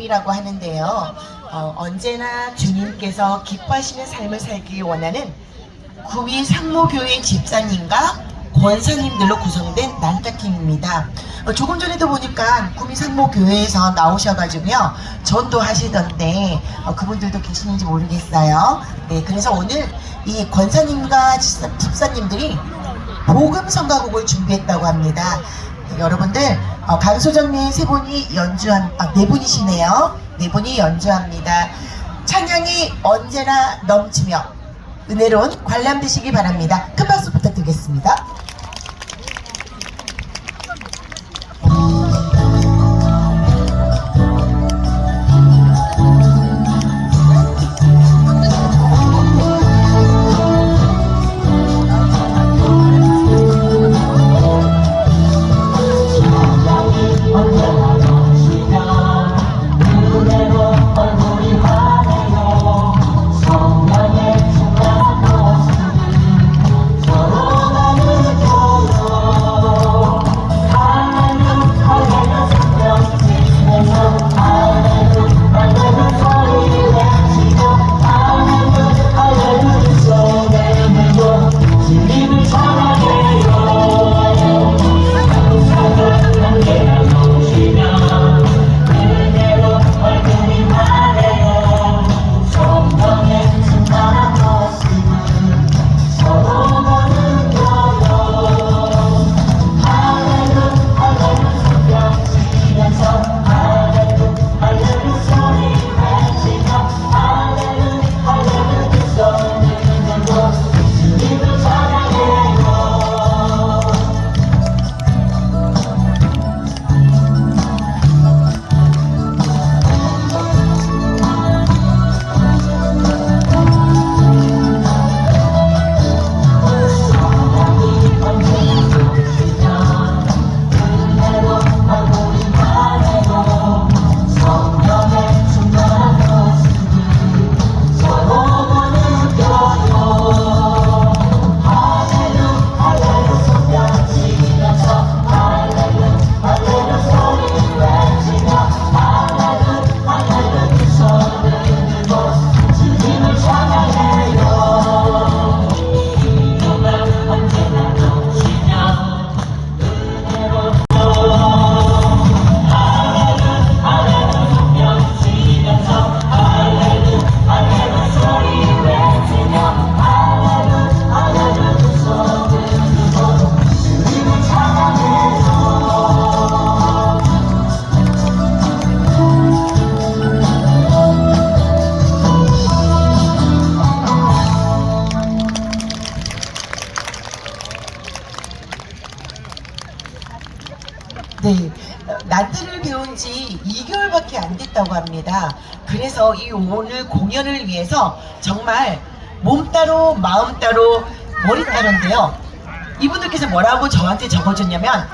이라고 하는데요. 어, 언제나 주님께서 기뻐하시는 삶을 살기 원하는 구미 상모교회 집사님과 권사님들로 구성된 난타팀입니다. 어, 조금 전에도 보니까 구미 상모교회에서 나오셔가지고요. 전도하시던데 어, 그분들도 계시는지 모르겠어요. 네, 그래서 오늘 이 권사님과 집사, 집사님들이 복음 성가곡을 준비했다고 합니다. 네, 여러분들 어, 강소정님 세 분이 연주한 아, 네 분이시네요. 네 분이 연주합니다. 찬양이 언제나 넘치며 은혜로운 관람 되시기 바랍니다. 큰 박수 부탁드리겠습니다. 네, 나트를 배운 지 2개월밖에 안 됐다고 합니다. 그래서 이 오늘 공연을 위해서 정말 몸 따로 마음 따로 머리 따로인데요. 이분들께서 뭐라고 저한테 적어줬냐면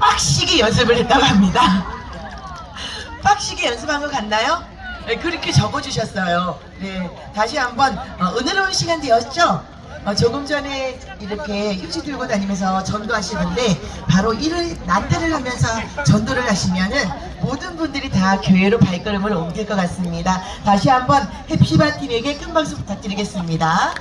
빡시게 연습을 했다고 합니다. 빡시게 연습한 거 같나요? 네, 그렇게 적어주셨어요. 네, 다시 한번 어, 은혜로운 시간 되었죠? 어, 조금 전에 이렇게 휴지 들고 다니면서 전도하시는데 바로 이를 나태를 하면서 전도를 하시면은 모든 분들이 다 교회로 발걸음을 옮길 것 같습니다. 다시 한번 해피바 팀에게 큰 박수 부탁드리겠습니다.